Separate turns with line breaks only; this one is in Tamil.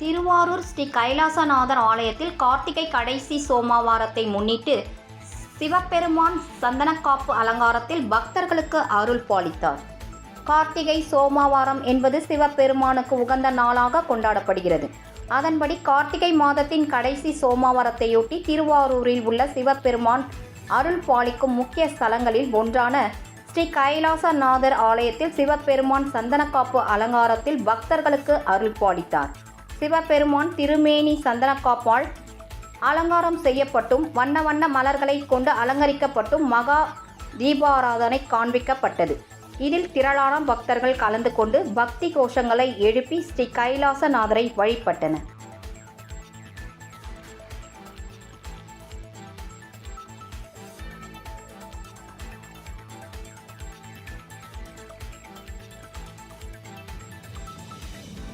திருவாரூர் ஸ்ரீ கைலாசநாதர் ஆலயத்தில் கார்த்திகை கடைசி சோமவாரத்தை முன்னிட்டு சிவபெருமான் சந்தனக்காப்பு அலங்காரத்தில் பக்தர்களுக்கு அருள் பாலித்தார். கார்த்திகை சோமவாரம் என்பது சிவபெருமானுக்கு உகந்த நாளாக கொண்டாடப்படுகிறது. அதன்படி கார்த்திகை மாதத்தின் கடைசி சோமவாரத்தையொட்டி திருவாரூரில் உள்ள சிவபெருமான் அருள் பாலிக்கும் முக்கிய ஸ்தலங்களில் ஒன்றான ஸ்ரீ கைலாசநாதர் ஆலயத்தில் சிவபெருமான் சந்தனக்காப்பு அலங்காரத்தில் பக்தர்களுக்கு அருள் பாலித்தார். சிவபெருமான் திருமேனி சந்தனக்காப்பால் அலங்காரம் செய்யப்பட்டும் வண்ண வண்ண மலர்களை கொண்டு அலங்கரிக்கப்பட்டும் மகா தீபாராதனை காண்பிக்கப்பட்டது. இதில் திரளான பக்தர்கள் கலந்து கொண்டு பக்தி கோஷங்களை எழுப்பி ஸ்ரீ கைலாசநாதரை வழிபட்டனர்.